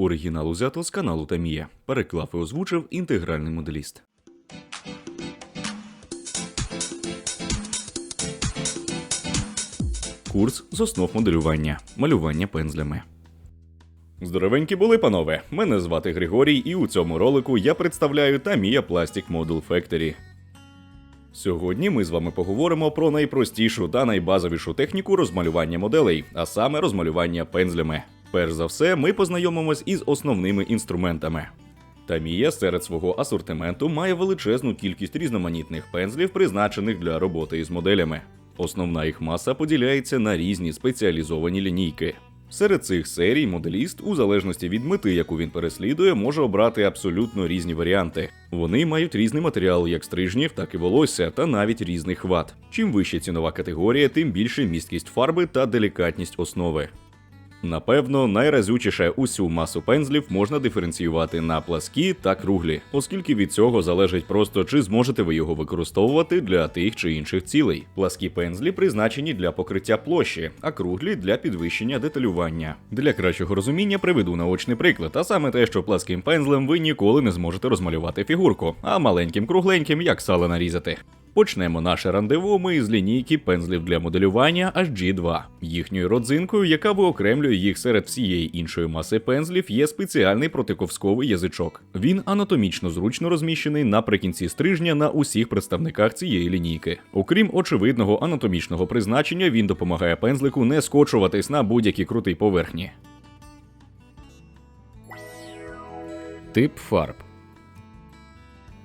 Оригінал узято з каналу Тамія. Переклав і озвучив інтегральний моделіст. Курс з основ моделювання. Малювання пензлями. Здоровенькі були, панове. Мене звати Григорій, і у цьому ролику я представляю Tamiya Plastic Model Factory. Сьогодні ми з вами поговоримо про найпростішу та найбазовішу техніку розмалювання моделей, а саме розмалювання пензлями. Перш за все, ми познайомимось із основними інструментами. Tamiya серед свого асортименту має величезну кількість різноманітних пензлів, призначених для роботи із моделями. Основна їх маса поділяється на різні спеціалізовані лінійки. Серед цих серій моделіст, у залежності від мети, яку він переслідує, може обрати абсолютно різні варіанти. Вони мають різний матеріал як стрижнів, так і волосся, та навіть різний хват. Чим вища цінова категорія, тим більше місткість фарби та делікатність основи. Напевно, найразючіше усю масу пензлів можна диференціювати на пласкі та круглі, оскільки від цього залежить просто чи зможете ви його використовувати для тих чи інших цілей. Пласкі пензлі призначені для покриття площі, а круглі для підвищення деталювання. Для кращого розуміння приведу наочний приклад, а саме те, що пласким пензлем ви ніколи не зможете розмалювати фігурку, а маленьким кругленьким як сало нарізати. Почнемо наше рандеву ми з лінійки пензлів для моделювання HG2. Їхньою родзинкою, яка виокремлює їх серед всієї іншої маси пензлів, є спеціальний протиковсковий язичок. Він анатомічно зручно розміщений наприкінці стрижня на усіх представниках цієї лінійки. Окрім очевидного анатомічного призначення, він допомагає пензлику не скочуватись на будь-які крутий поверхні. Тип фарб.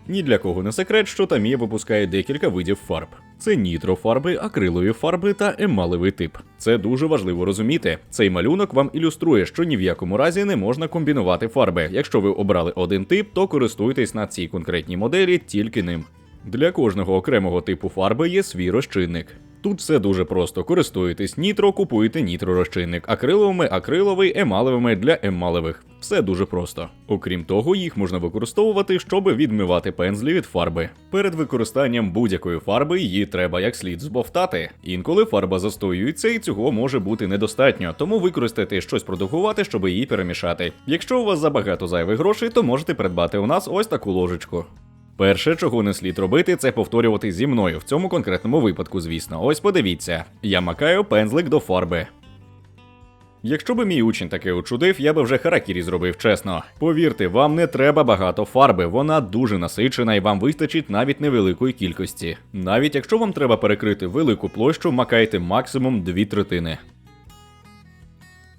Ні для кого не секрет, що Tamiya випускає декілька видів фарб. Це нітрофарби, акрилові фарби та емалевий тип. Це дуже важливо розуміти. Цей малюнок вам ілюструє, що ні в якому разі не можна комбінувати фарби. Якщо ви обрали один тип, то користуйтесь на цій конкретній моделі тільки ним. Для кожного окремого типу фарби є свій розчинник. Тут все дуже просто. Користуєтесь нітро, купуєте нітро-розчинник, акриловими, акриловий, емалевими для емалевих. Все дуже просто. Окрім того, їх можна використовувати, щоб відмивати пензлі від фарби. Перед використанням будь-якої фарби її треба як слід збовтати. Інколи фарба застоюється, і цього може бути недостатньо, тому використайте щось продовгувати, щоб її перемішати. Якщо у вас забагато зайвих грошей, то можете придбати у нас ось таку ложечку. Перше, чого не слід робити, це повторювати зі мною в цьому конкретному випадку, звісно. Ось подивіться, я макаю пензлик до фарби. Якщо би мій учень таке учудив, я би вже харакірі зробив чесно. Повірте, вам не треба багато фарби, вона дуже насичена і вам вистачить навіть невеликої кількості. Навіть якщо вам треба перекрити велику площу, макайте максимум дві третини.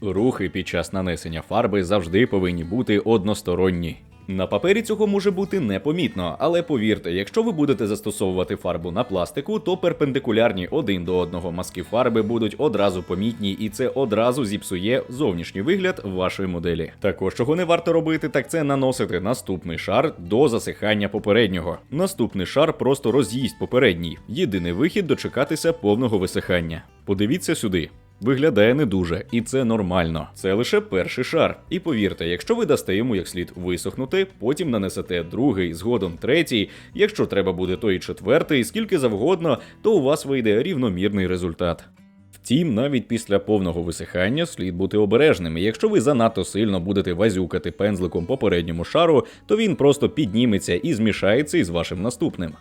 Рухи під час нанесення фарби завжди повинні бути односторонні. На папері цього може бути непомітно, але повірте, якщо ви будете застосовувати фарбу на пластику, то перпендикулярні один до одного маски фарби будуть одразу помітні, і це одразу зіпсує зовнішній вигляд вашої моделі. Також чого не варто робити, так це наносити наступний шар до засихання попереднього. Наступний шар просто роз'їсть попередній. Єдиний вихід дочекатися повного висихання. Подивіться сюди. Виглядає не дуже, і це нормально. Це лише перший шар. І повірте, якщо ви дасте йому як слід висохнути, потім нанесете другий, згодом третій. Якщо треба буде той четвертий, скільки завгодно, то у вас вийде рівномірний результат. Втім, навіть після повного висихання слід бути обережним. Якщо ви занадто сильно будете вазюкати пензликом по передньому шару, то він просто підніметься і змішається із вашим наступним.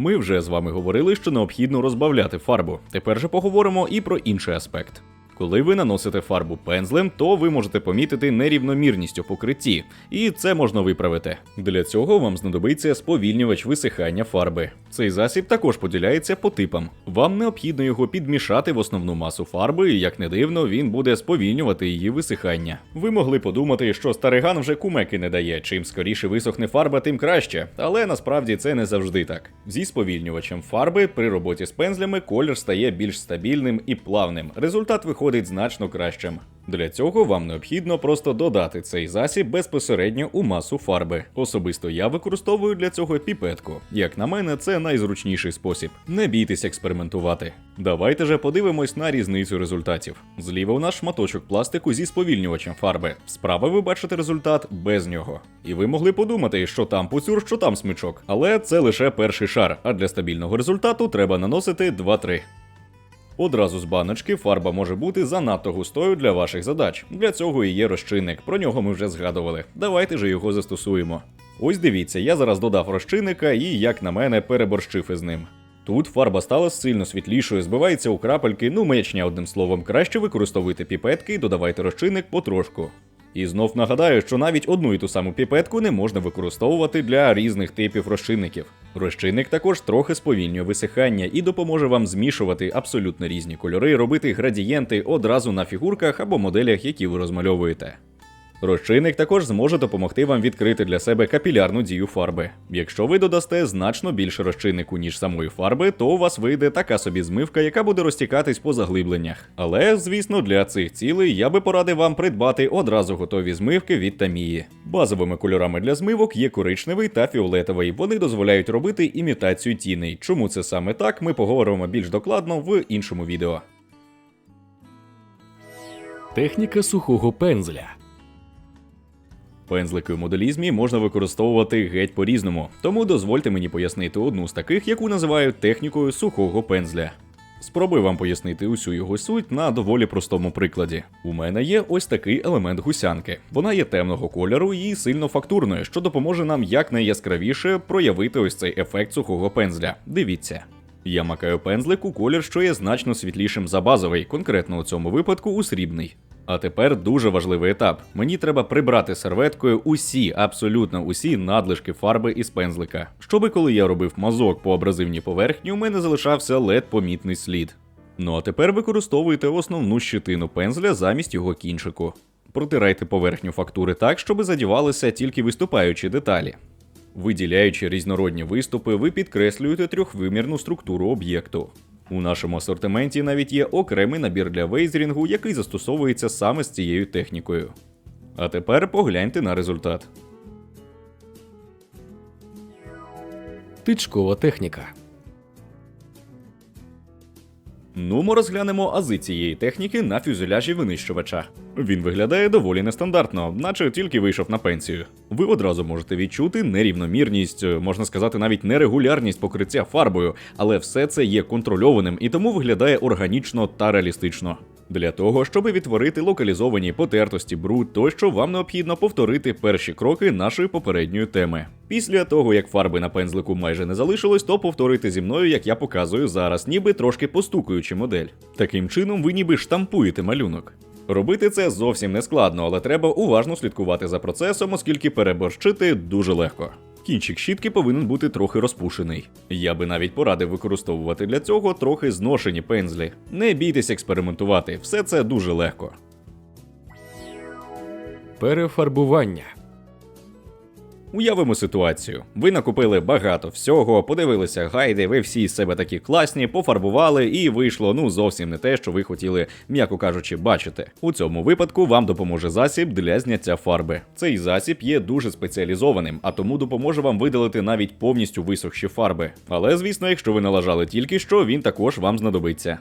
Ми вже з вами говорили, що необхідно розбавляти фарбу. Тепер же поговоримо і про інший аспект. Коли ви наносите фарбу пензлем, то ви можете помітити нерівномірність у покритті, і це можна виправити. Для цього вам знадобиться сповільнювач висихання фарби. Цей засіб також поділяється по типам. Вам необхідно його підмішати в основну масу фарби, і як не дивно, він буде сповільнювати її висихання. Ви могли подумати, що стариган вже кумеки не дає. Чим скоріше висохне фарба, тим краще. Але насправді це не завжди так. Зі сповільнювачем фарби при роботі з пензлями колір стає більш стабільним і плавним. Результат виходить значно кращим. Для цього вам необхідно просто додати цей засіб безпосередньо у масу фарби. Особисто я використовую для цього піпетку. Як на мене, це найзручніший спосіб. Не бійтесь експериментувати. Давайте же подивимось на різницю результатів. Зліва у нас шматочок пластику зі сповільнювачем фарби. Справа ви бачите результат без нього. І ви могли подумати, що там пуцюр, що там смичок. Але це лише перший шар, а для стабільного результату треба наносити 2-3. Одразу з баночки фарба може бути занадто густою для ваших задач. Для цього і є розчинник. Про нього ми вже згадували. Давайте же його застосуємо. Ось дивіться, я зараз додав розчинника і, як на мене, переборщив із ним. Тут фарба стала сильно світлішою, збивається у крапельки, ну маячня одним словом, краще використовуйте піпетки і додавайте розчинник потрошку. І знов нагадаю, що навіть одну і ту саму піпетку не можна використовувати для різних типів розчинників. Розчинник також трохи сповільнює висихання і допоможе вам змішувати абсолютно різні кольори, робити градієнти одразу на фігурках або моделях, які ви розмальовуєте. Розчинник також зможе допомогти вам відкрити для себе капілярну дію фарби. Якщо ви додасте значно більше розчиннику, ніж самої фарби, то у вас вийде така собі змивка, яка буде розтікатись по заглибленнях. Але, звісно, для цих цілей я би порадив вам придбати одразу готові змивки від Тамії. Базовими кольорами для змивок є коричневий та фіолетовий. Вони дозволяють робити імітацію тіней. Чому це саме так, ми поговоримо більш докладно в іншому відео. Техніка сухого пензля. Пензлики у моделізмі можна використовувати геть по-різному, тому дозвольте мені пояснити одну з таких, яку називають технікою сухого пензля. Спробую вам пояснити усю його суть на доволі простому прикладі. У мене є ось такий елемент гусянки. Вона є темного кольору і сильно фактурною, що допоможе нам якнайяскравіше проявити ось цей ефект сухого пензля. Дивіться. Я макаю пензлик у колір, що є значно світлішим за базовий, конкретно у цьому випадку у срібний. А тепер дуже важливий етап. Мені треба прибрати серветкою усі, абсолютно усі надлишки фарби із пензлика, щоби коли я робив мазок по абразивній поверхні, у мене залишався лед помітний слід. Ну а тепер використовуйте основну щитину пензля замість його кінчику. Протирайте поверхню фактури так, щоб задівалися тільки виступаючі деталі. Виділяючи різнородні виступи, ви підкреслюєте трьохвимірну структуру об'єкту. У нашому асортименті навіть є окремий набір для вейзерінгу, який застосовується саме з цією технікою. А тепер погляньте на результат. Тичкова техніка. Ну, ми розглянемо ази цієї техніки на фюзеляжі винищувача. Він виглядає доволі нестандартно, наче тільки вийшов на пенсію. Ви одразу можете відчути нерівномірність, можна сказати, навіть нерегулярність покриття фарбою, але все це є контрольованим і тому виглядає органічно та реалістично. Для того, щоб відтворити локалізовані потертості бруд, тощо вам необхідно повторити перші кроки нашої попередньої теми. Після того, як фарби на пензлику майже не залишилось, то повторити зі мною, як я показую зараз, ніби трошки постукуючи модель. Таким чином, ви ніби штампуєте малюнок. Робити це зовсім не складно, але треба уважно слідкувати за процесом, оскільки переборщити дуже легко. Кінчик щітки повинен бути трохи розпушений. Я би навіть порадив використовувати для цього трохи зношені пензлі. Не бійтесь експериментувати, все це дуже легко. Перефарбування. Уявимо ситуацію. Ви накупили багато всього, подивилися гайди, ви всі з себе такі класні, пофарбували, і вийшло ну зовсім не те, що ви хотіли, м'яко кажучи, бачити. У цьому випадку вам допоможе засіб для зняття фарби. Цей засіб є дуже спеціалізованим, а тому допоможе вам видалити навіть повністю висохші фарби. Але звісно, якщо ви налажали тільки що, він також вам знадобиться.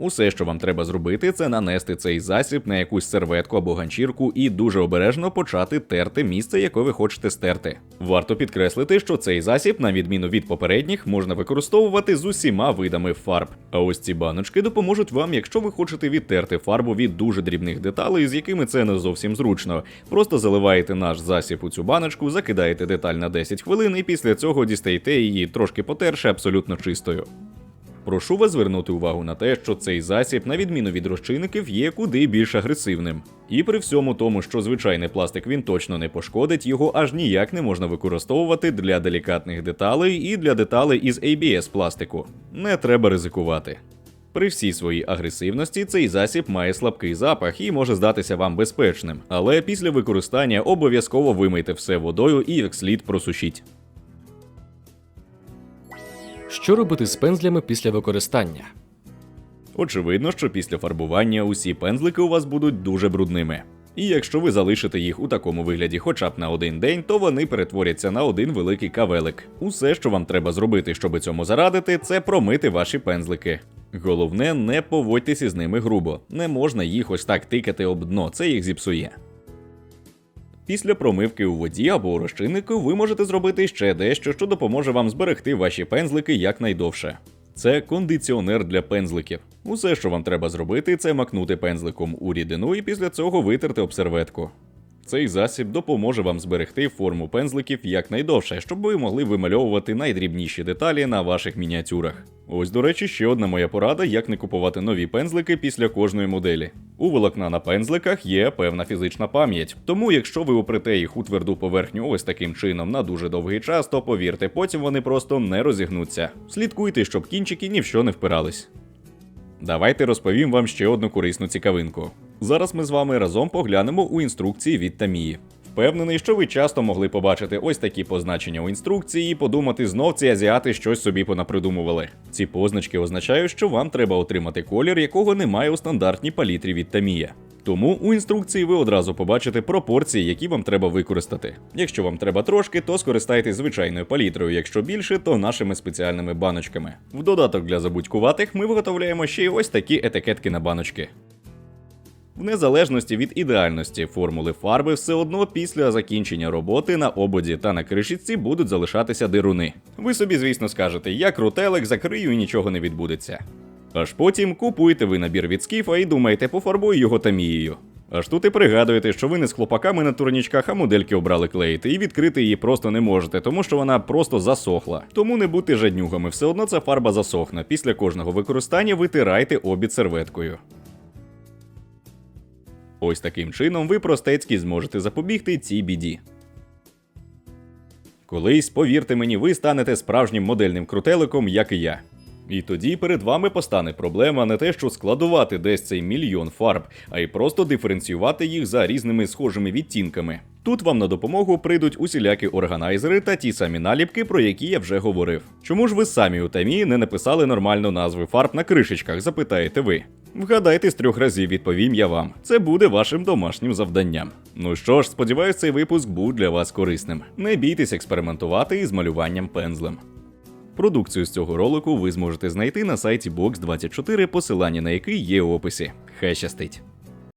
Усе, що вам треба зробити, це нанести цей засіб на якусь серветку або ганчірку і дуже обережно почати терти місце, яке ви хочете стерти. Варто підкреслити, що цей засіб, на відміну від попередніх, можна використовувати з усіма видами фарб. А ось ці баночки допоможуть вам, якщо ви хочете відтерти фарбу від дуже дрібних деталей, з якими це не зовсім зручно. Просто заливаєте наш засіб у цю баночку, закидаєте деталь на 10 хвилин, і після цього дістаєте її трошки потерши абсолютно чистою. Прошу вас звернути увагу на те, що цей засіб, на відміну від розчинників, є куди більш агресивним. І при всьому тому, що звичайний пластик він точно не пошкодить, його аж ніяк не можна використовувати для делікатних деталей і для деталей із ABS пластику. Не треба ризикувати. При всій своїй агресивності цей засіб має слабкий запах і може здатися вам безпечним, але після використання обов'язково вимийте все водою і як слід просушіть. Що робити з пензлями після використання? Очевидно, що після фарбування усі пензлики у вас будуть дуже брудними. І якщо ви залишите їх у такому вигляді хоча б на один день, то вони перетворяться на один великий кавелик. Усе, що вам треба зробити, щоб цьому зарадити, це промити ваші пензлики. Головне, не поводьтеся з ними грубо. Не можна їх ось так тикати об дно, це їх зіпсує. Після промивки у воді або у розчиннику ви можете зробити ще дещо, що допоможе вам зберегти ваші пензлики якнайдовше. Це кондиціонер для пензликів. Усе, що вам треба зробити, це макнути пензликом у рідину і після цього витерти об серветку. Цей засіб допоможе вам зберегти форму пензликів якнайдовше, щоб ви могли вимальовувати найдрібніші деталі на ваших мініатюрах. Ось, до речі, ще одна моя порада, як не купувати нові пензлики після кожної моделі. У волокна на пензликах є певна фізична пам'ять, тому якщо ви опрете їх у тверду поверхню ось таким чином на дуже довгий час, то повірте, потім вони просто не розігнуться. Слідкуйте, щоб кінчики ні в що не впирались. Давайте розповім вам ще одну корисну цікавинку. Зараз ми з вами разом поглянемо у інструкції від Тамії. Впевнений, що ви часто могли побачити ось такі позначення у інструкції і подумати, знов ці азіати щось собі понапридумували. Ці позначки означають, що вам треба отримати колір, якого немає у стандартній палітрі від Тамія. Тому у інструкції ви одразу побачите пропорції, які вам треба використати. Якщо вам треба трошки, то скористайтесь звичайною палітрою, якщо більше, то нашими спеціальними баночками. В додаток для забудькуватих ми виготовляємо ще й ось такі етикетки на баночки. В незалежності від ідеальності формули фарби, все одно після закінчення роботи на ободі та на кришечці будуть залишатися дируни. Ви собі, звісно, скажете, я крутелик закрию і нічого не відбудеться. Аж потім купуєте ви набір від скіфа і думаєте, пофарбую його тамією. Аж тут і пригадуєте, що ви не з хлопаками на турнічках, а модельки обрали клеїти, і відкрити її просто не можете, тому що вона просто засохла. Тому не будьте жаднюгами, все одно ця фарба засохне. Після кожного використання витирайте обід серветкою. Ось таким чином ви простецьки зможете запобігти цій біді. Колись, повірте мені, ви станете справжнім модельним крутеликом, як і я. І тоді перед вами постане проблема не те, що складувати десь цей мільйон фарб, а й просто диференціювати їх за різними схожими відтінками. Тут вам на допомогу прийдуть усілякі органайзери та ті самі наліпки, про які я вже говорив. Чому ж ви самі у тамі не написали нормально назви фарб на кришечках, запитаєте ви? Вгадайте з трьох разів, відповім я вам. Це буде вашим домашнім завданням. Ну що ж, сподіваюсь, цей випуск був для вас корисним. Не бійтесь експериментувати із малюванням пензлем. Продукцію з цього ролику ви зможете знайти на сайті Box24, посилання на який є у описі. Хай щастить!